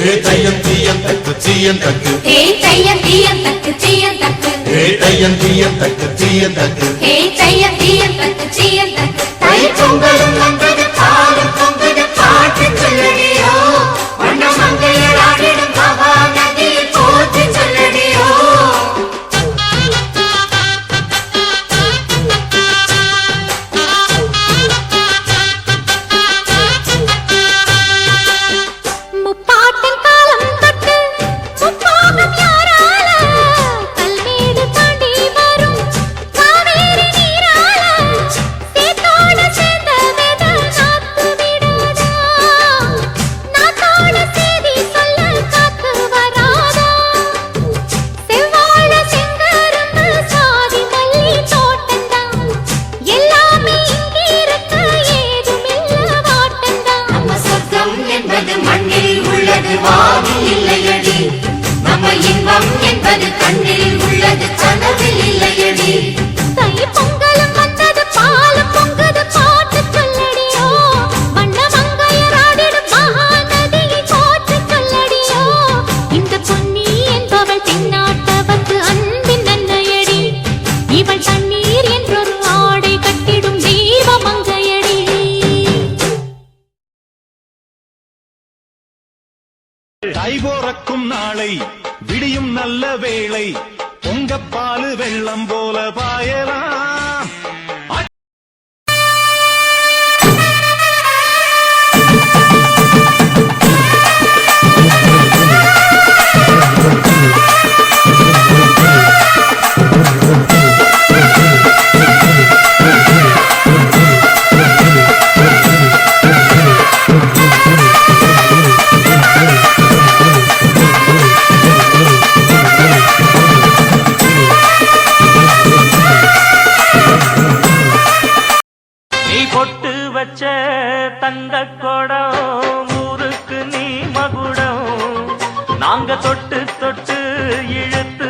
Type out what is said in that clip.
ஏ தையம் தீயம் தக்கு தீயம் தக்கு ஹே தையம் தீயம் தக்கு தீயம் தக்கு ஏ தையம் தீயம் தக்கு தீயம் தக்கு ஹே தையம் தீயம் தக்கு தீயம் தக்கு மண்ணில் உள்ளது இல்லையடி நம்ம இன்பம் என்பது கண்ணில் உள்ளது தை போறக்கும் நாளை விடியும் நல்ல வேளை பொங்கப்பாலு வெள்ளம் போல பாயலாம். தங்க குடம் ஊருக்கு நீ மகுடம். நாங்க தொட்டு தொட்டு இழுத்து